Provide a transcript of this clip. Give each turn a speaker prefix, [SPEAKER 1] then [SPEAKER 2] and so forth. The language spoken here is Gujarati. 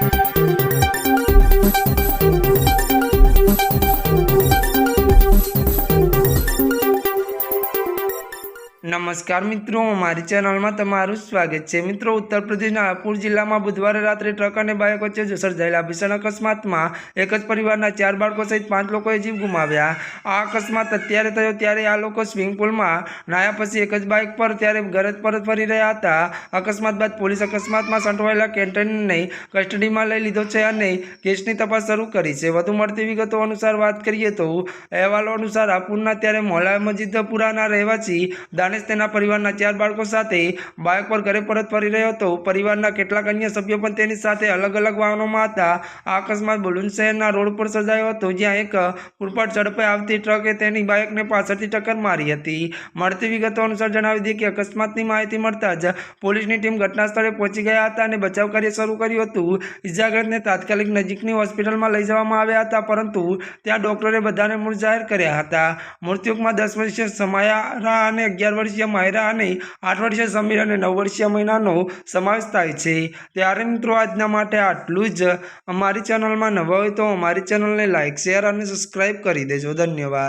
[SPEAKER 1] Thank you. નમસ્કાર મિત્રો, મારી ચેનલમાં તમારું સ્વાગત છે. મિત્રો, ઉત્તર પ્રદેશના હાપુર જિલ્લામાં બુધવારે રાત્રે ટ્રક અને બાઇક વચ્ચે સર્જાયેલા ભીષણ અકસ્માતમાં એક જ પરિવારના ચાર બાળકો સહિત પાંચ લોકોએ જીવ ગુમાવ્યા. આ અકસ્માત અત્યારે થયો ત્યારે આ લોકો સ્વિમિંગ પુલમાં નાયા પછી એક જ બાઇક પર ત્યારે ઘરે પરત ફરી રહ્યા હતા. અકસ્માત બાદ પોલીસ અકસ્માતમાં સંડોવાયેલા કેન્ટનને કસ્ટડીમાં લઈ લીધો છે અને કેસની તપાસ શરૂ કરી છે. વધુ મળતી વિગતો અનુસાર વાત કરીએ તો અહેવાલો અનુસાર હાપુરના ત્યારે મોલા મસ્જિદપુરાના રહેવાસી દાનેશ તેના પરિવારના ચાર બાળકો સાથે બાઇક પર ઘરે પરત ફરી રહ્યો હતો. પરિવારના કેટલાક અન્ય સભ્યો પણ તેની સાથે અલગ અલગ વાહનોમાં હતા. આ અકસ્માત બુલુન શહેરના રોડ પર સર્જાયો હતો, જ્યાં એક પૂરપાટ ઝડપે આવતી ટ્રકે તેની બાઇકને પાછળથી ટક્કર મારી હતી. મળતી વિગતો અનુસાર જણાવી દઈએ કે અકસ્માતની માહિતી મળતા જ પોલીસની ટીમ ઘટના સ્થળે પહોંચી ગયા હતા અને બચાવ કાર્ય શરૂ કર્યું હતું. ઇજાગ્રસ્તને તાત્કાલિક નજીકની હોસ્પિટલમાં લઈ જવામાં આવ્યા હતા, પરંતુ ત્યાં ડોક્ટરે બધાને મૃત જાહેર કર્યા હતા. મૃત્યુકમાં દસ વર્ષીય સમાયા અને અગિયાર વર્ષીય માયરા અને આઠ વર્ષીય સમીર અને નવ વર્ષીય મહિનાનો સમાવેશ થાય છે. ત્યારે મિત્રો આજના માટે આટલું જ. અમારી ચેનલમાં નવા હોય તો અમારી ચેનલને લાઇક શેર અને સબસ્ક્રાઈબ કરી દેજો. ધન્યવાદ.